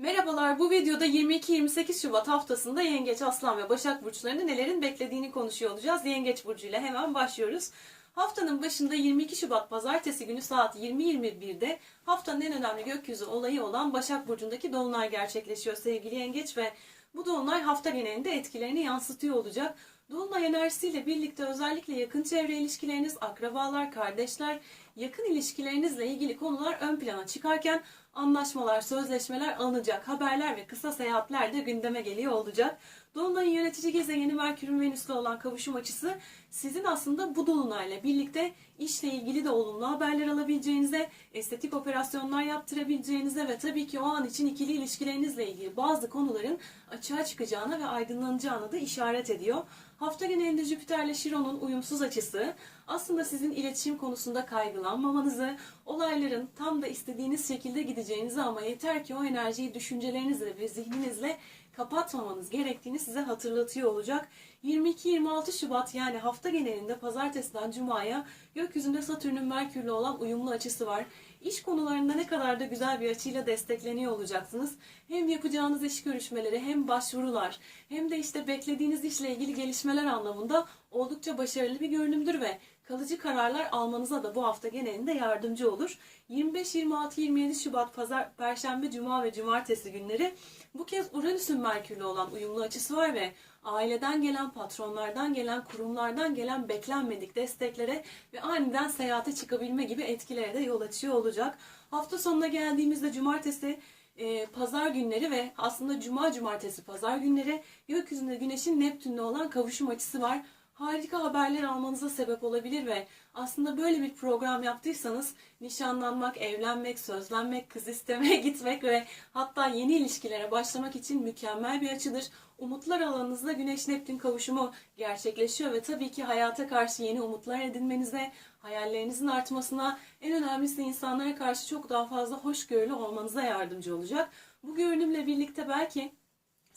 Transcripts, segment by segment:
Merhabalar, bu videoda 22-28 Şubat haftasında Yengeç, Aslan ve Başak Burçlarını nelerin beklediğini konuşuyor olacağız. Yengeç Burcu ile hemen başlıyoruz. Haftanın başında 22 Şubat Pazartesi günü saat 20.21'de haftanın en önemli gökyüzü olayı olan Başak Burcu'ndaki Dolunay gerçekleşiyor sevgili Yengeç ve bu Dolunay hafta genelinde etkilerini yansıtıyor olacak. Dolunay enerjisiyle birlikte özellikle yakın çevre ilişkileriniz, akrabalar, kardeşler, yakın ilişkilerinizle ilgili konular ön plana çıkarken anlaşmalar, sözleşmeler alınacak, haberler ve kısa seyahatler de gündeme geliyor olacak. Dolunay'ın yönetici gezegeni Merkür'ün Venüs'le olan kavuşum açısı sizin aslında bu Dolunay'la birlikte işle ilgili de olumlu haberler alabileceğinize, estetik operasyonlar yaptırabileceğinize ve tabii ki o an için ikili ilişkilerinizle ilgili bazı konuların açığa çıkacağına ve aydınlanacağına da işaret ediyor. Hafta genelinde Jüpiter'le Şiron'un uyumsuz açısı aslında sizin iletişim konusunda kaygılanmamanızı, olayların tam da istediğiniz şekilde gideceğinizi ama yeter ki o enerjiyi düşüncelerinizle ve zihninizle kapatmamanız gerektiğini size hatırlatıyor olacak. 22-26 Şubat yani hafta genelinde pazartesiden cumaya gökyüzünde Satürn'ün Merkür'le olan uyumlu açısı var. İş konularında ne kadar da güzel bir açıyla destekleniyor olacaksınız. Hem yapacağınız iş görüşmeleri hem başvurular hem de işte beklediğiniz işle ilgili gelişmeler anlamında oldukça başarılı bir görünümdür ve kalıcı kararlar almanıza da bu hafta genelinde yardımcı olur. 25, 26, 27 Şubat, Pazar, Perşembe, Cuma ve Cumartesi günleri bu kez Uranüs'ün Merkür'le olan uyumlu açısı var ve aileden gelen, patronlardan gelen, kurumlardan gelen beklenmedik desteklere ve aniden seyahate çıkabilme gibi etkilere de yol açıyor olacak. Hafta sonuna geldiğimizde Cumartesi, e, pazar günleri ve aslında cuma cumartesi pazar günleri gökyüzünde güneşin Neptün'le olan kavuşum açısı var harika haberler almanıza sebep olabilir ve aslında böyle bir program yaptıysanız nişanlanmak, evlenmek, sözlenmek, kız istemeye gitmek ve hatta yeni ilişkilere başlamak için mükemmel bir açıdır. Umutlar alanınızda Güneş Neptün kavuşumu gerçekleşiyor ve tabii ki hayata karşı yeni umutlar edinmenize, hayallerinizin artmasına, en önemlisi insanlara karşı çok daha fazla hoşgörülü olmanıza yardımcı olacak. Bu görünümle birlikte belki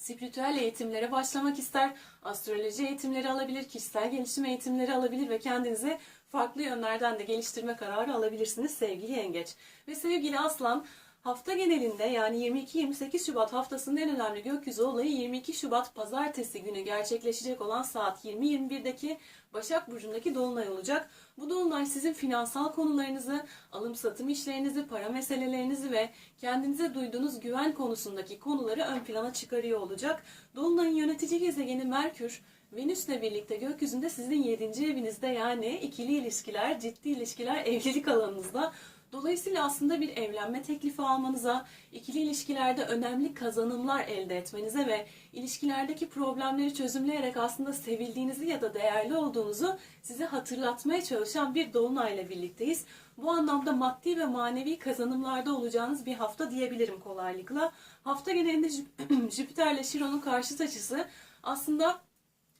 spiritüel eğitimlere başlamak ister, astroloji eğitimleri alabilir, kişisel gelişim eğitimleri alabilir ve kendinizi farklı yönlerden de geliştirme kararı alabilirsiniz sevgili yengeç. Ve sevgili aslan hafta genelinde yani 22-28 Şubat haftasının en önemli gökyüzü olayı 22 Şubat pazartesi günü gerçekleşecek olan saat 20.21'deki Başak Burcu'ndaki Dolunay olacak. Bu Dolunay sizin finansal konularınızı, alım satım işlerinizi, para meselelerinizi ve kendinize duyduğunuz güven konusundaki konuları ön plana çıkarıyor olacak. Dolunay'ın yönetici gezegeni Merkür, Venüs'le birlikte gökyüzünde sizin 7. evinizde yani ikili ilişkiler, ciddi ilişkiler, evlilik alanınızda. Dolayısıyla aslında bir evlenme teklifi almanıza, ikili ilişkilerde önemli kazanımlar elde etmenize ve ilişkilerdeki problemleri çözümleyerek aslında sevildiğinizi ya da değerli olduğunuzu size hatırlatmaya çalışan bir dolunayla birlikteyiz. Bu anlamda maddi ve manevi kazanımlarda olacağınız bir hafta diyebilirim kolaylıkla. Hafta genelinde Jüp- Jüpiter'le Şiron'un karşıt açısı aslında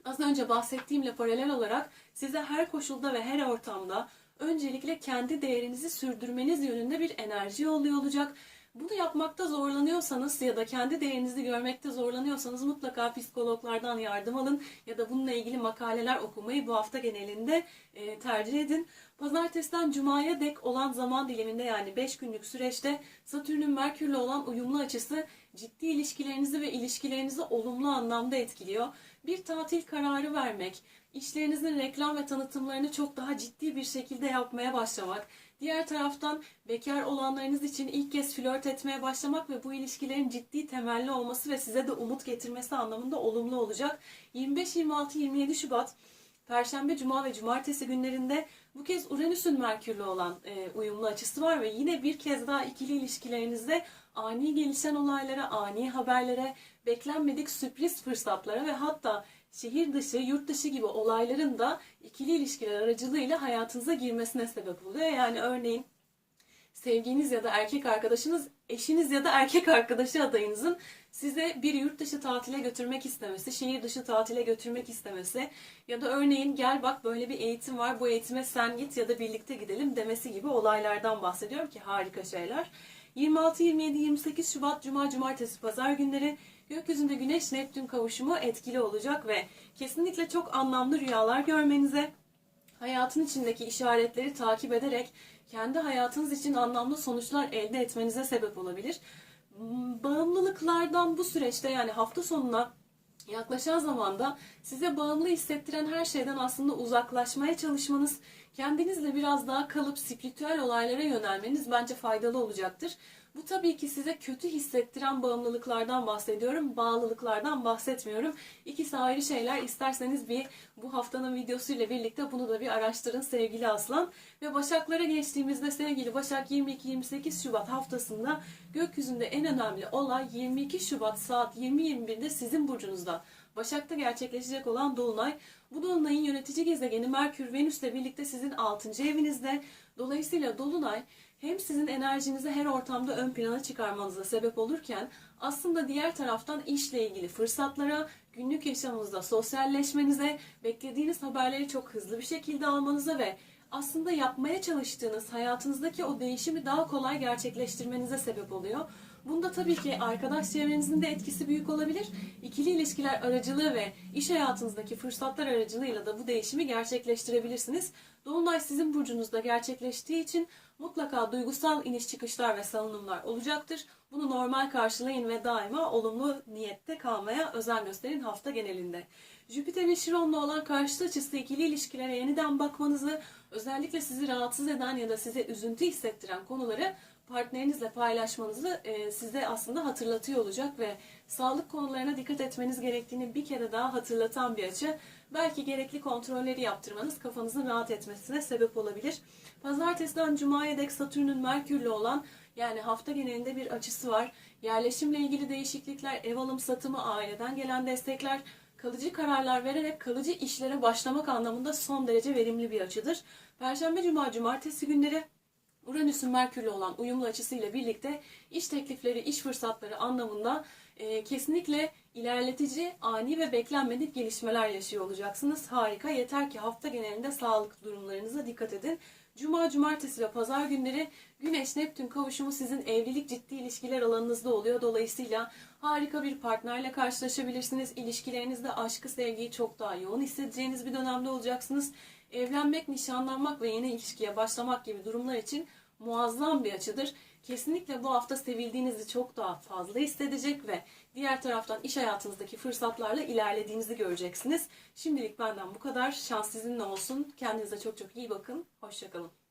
az önce bahsettiğimle paralel olarak size her koşulda ve her ortamda öncelikle kendi değerinizi sürdürmeniz yönünde bir enerji oluyor olacak. Bunu yapmakta zorlanıyorsanız ya da kendi değerinizi görmekte zorlanıyorsanız mutlaka psikologlardan yardım alın ya da bununla ilgili makaleler okumayı bu hafta genelinde e, tercih edin. Pazartesiden Cuma'ya dek olan zaman diliminde yani 5 günlük süreçte Satürn'ün Merkür'le olan uyumlu açısı ciddi ilişkilerinizi ve ilişkilerinizi olumlu anlamda etkiliyor. Bir tatil kararı vermek, işlerinizin reklam ve tanıtımlarını çok daha ciddi bir şekilde yapmaya başlamak, diğer taraftan bekar olanlarınız için ilk kez flört etmeye başlamak ve bu ilişkilerin ciddi temelli olması ve size de umut getirmesi anlamında olumlu olacak. 25, 26, 27 Şubat Perşembe, Cuma ve Cumartesi günlerinde bu kez Uranüs'ün Merkür'le olan e, uyumlu açısı var ve yine bir kez daha ikili ilişkilerinizde ani gelişen olaylara, ani haberlere, beklenmedik sürpriz fırsatlara ve hatta şehir dışı, yurt dışı gibi olayların da ikili ilişkiler aracılığıyla hayatınıza girmesine sebep oluyor. Yani örneğin sevginiz ya da erkek arkadaşınız, eşiniz ya da erkek arkadaşı adayınızın size bir yurt dışı tatile götürmek istemesi, şehir dışı tatile götürmek istemesi ya da örneğin gel bak böyle bir eğitim var, bu eğitime sen git ya da birlikte gidelim demesi gibi olaylardan bahsediyorum ki harika şeyler. 26, 27, 28 Şubat Cuma, Cumartesi, Pazar günleri gökyüzünde Güneş Neptün kavuşumu etkili olacak ve kesinlikle çok anlamlı rüyalar görmenize, hayatın içindeki işaretleri takip ederek kendi hayatınız için anlamlı sonuçlar elde etmenize sebep olabilir. bağımlılıklardan bu süreçte yani hafta sonuna yaklaşan zamanda size bağımlı hissettiren her şeyden aslında uzaklaşmaya çalışmanız, kendinizle biraz daha kalıp spiritüel olaylara yönelmeniz bence faydalı olacaktır. Bu tabii ki size kötü hissettiren bağımlılıklardan bahsediyorum, bağlılıklardan bahsetmiyorum. İkisi ayrı şeyler. İsterseniz bir bu haftanın videosuyla birlikte bunu da bir araştırın sevgili Aslan. Ve Başaklara geçtiğimizde sevgili Başak 22-28 Şubat haftasında gökyüzünde en önemli olay 22 Şubat saat 20.21'de sizin burcunuzda. Başak'ta gerçekleşecek olan Dolunay. Bu Dolunay'ın yönetici gezegeni Merkür Venüs'le birlikte sizin 6. evinizde. Dolayısıyla Dolunay hem sizin enerjinizi her ortamda ön plana çıkarmanıza sebep olurken aslında diğer taraftan işle ilgili fırsatlara, günlük yaşamınızda sosyalleşmenize, beklediğiniz haberleri çok hızlı bir şekilde almanıza ve aslında yapmaya çalıştığınız hayatınızdaki o değişimi daha kolay gerçekleştirmenize sebep oluyor. Bunda tabii ki arkadaş çevrenizin de etkisi büyük olabilir. İkili ilişkiler aracılığı ve iş hayatınızdaki fırsatlar aracılığıyla da bu değişimi gerçekleştirebilirsiniz. Dolunay sizin burcunuzda gerçekleştiği için mutlaka duygusal iniş çıkışlar ve salınımlar olacaktır. Bunu normal karşılayın ve daima olumlu niyette kalmaya özen gösterin hafta genelinde. Jüpiter'in Şiron'la olan karşıt açısı ikili ilişkilere yeniden bakmanızı, özellikle sizi rahatsız eden ya da size üzüntü hissettiren konuları partnerinizle paylaşmanızı e, size aslında hatırlatıyor olacak ve sağlık konularına dikkat etmeniz gerektiğini bir kere daha hatırlatan bir açı. Belki gerekli kontrolleri yaptırmanız kafanızın rahat etmesine sebep olabilir. Pazartesiden Cuma'ya dek Satürn'ün Merkür'le olan yani hafta genelinde bir açısı var. Yerleşimle ilgili değişiklikler, ev alım satımı, aileden gelen destekler, kalıcı kararlar vererek kalıcı işlere başlamak anlamında son derece verimli bir açıdır. Perşembe, Cuma, Cumartesi günleri Uranüs'ün Merkür'le olan uyumlu açısıyla birlikte iş teklifleri, iş fırsatları anlamında e, kesinlikle ilerletici, ani ve beklenmedik gelişmeler yaşıyor olacaksınız. Harika. Yeter ki hafta genelinde sağlık durumlarınıza dikkat edin. Cuma, cumartesi ve pazar günleri Güneş-Neptün kavuşumu sizin evlilik ciddi ilişkiler alanınızda oluyor. Dolayısıyla harika bir partnerle karşılaşabilirsiniz. İlişkilerinizde aşkı, sevgiyi çok daha yoğun hissedeceğiniz bir dönemde olacaksınız. Evlenmek, nişanlanmak ve yeni ilişkiye başlamak gibi durumlar için muazzam bir açıdır. Kesinlikle bu hafta sevildiğinizi çok daha fazla hissedecek ve diğer taraftan iş hayatınızdaki fırsatlarla ilerlediğinizi göreceksiniz. Şimdilik benden bu kadar. Şans sizinle olsun. Kendinize çok çok iyi bakın. Hoşçakalın.